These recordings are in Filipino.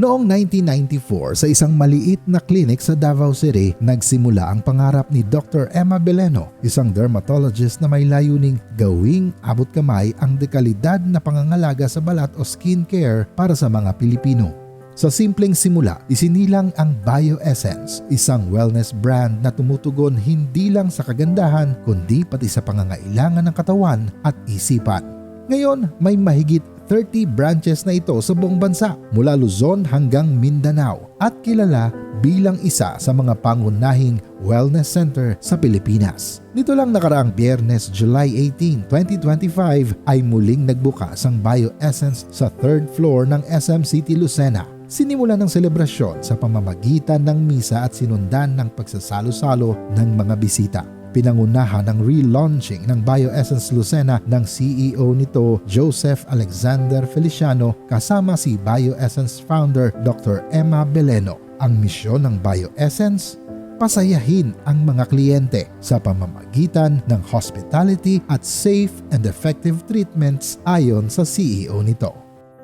Noong 1994, sa isang maliit na clinic sa Davao City, nagsimula ang pangarap ni Dr. Emma Beleno, isang dermatologist na may layuning gawing abot kamay ang dekalidad na pangangalaga sa balat o skincare para sa mga Pilipino. Sa simpleng simula, isinilang ang BioEssence, isang wellness brand na tumutugon hindi lang sa kagandahan kundi pati sa pangangailangan ng katawan at isipan. Ngayon, may mahigit 30 branches na ito sa buong bansa mula Luzon hanggang Mindanao at kilala bilang isa sa mga pangunahing wellness center sa Pilipinas. Nito lang nakaraang biyernes July 18, 2025 ay muling nagbukas ang BioEssence sa third floor ng SM City Lucena Sinimula ng selebrasyon sa pamamagitan ng misa at sinundan ng pagsasalo-salo ng mga bisita. Pinangunahan ng relaunching ng BioEssence Lucena ng CEO nito Joseph Alexander Feliciano kasama si BioEssence founder Dr. Emma Beleno. Ang misyon ng BioEssence pasayahin ang mga kliyente sa pamamagitan ng hospitality at safe and effective treatments ayon sa CEO nito.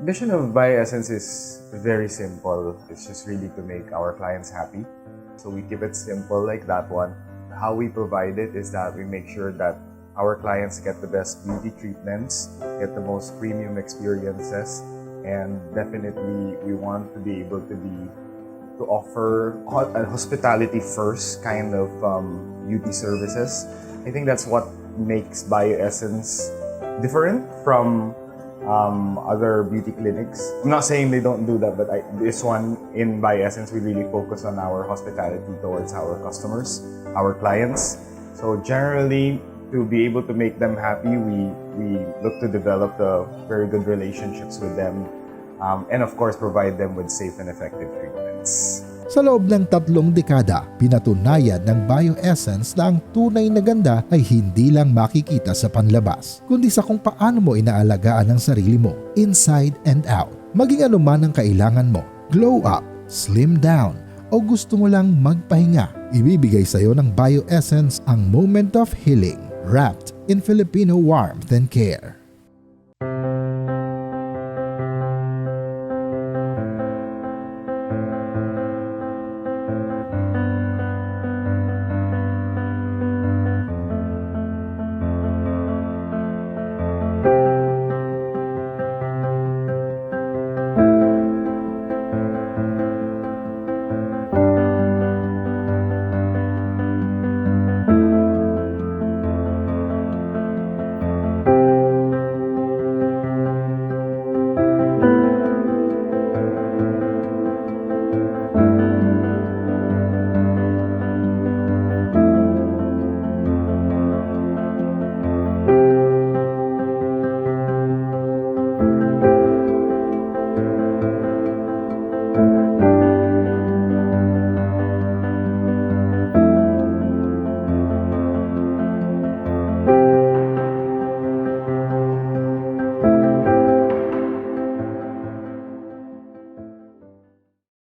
Vision of BioEssence is very simple. It's just really to make our clients happy. So we keep it simple like that one. How we provide it is that we make sure that our clients get the best beauty treatments, get the most premium experiences, and definitely we want to be able to be to offer a hospitality first kind of um, beauty services. I think that's what makes BioEssence different from um, other beauty clinics. I'm not saying they don't do that, but I, this one in by essence, we really focus on our hospitality towards our customers, our clients. So generally, to be able to make them happy, we we look to develop the very good relationships with them, um, and of course, provide them with safe and effective treatments. Sa loob ng tatlong dekada, pinatunayan ng BioEssence na ang tunay na ganda ay hindi lang makikita sa panlabas, kundi sa kung paano mo inaalagaan ang sarili mo, inside and out. Maging anuman ang kailangan mo, glow up, slim down, o gusto mo lang magpahinga, ibibigay sa iyo ng BioEssence ang moment of healing wrapped in Filipino warmth and care.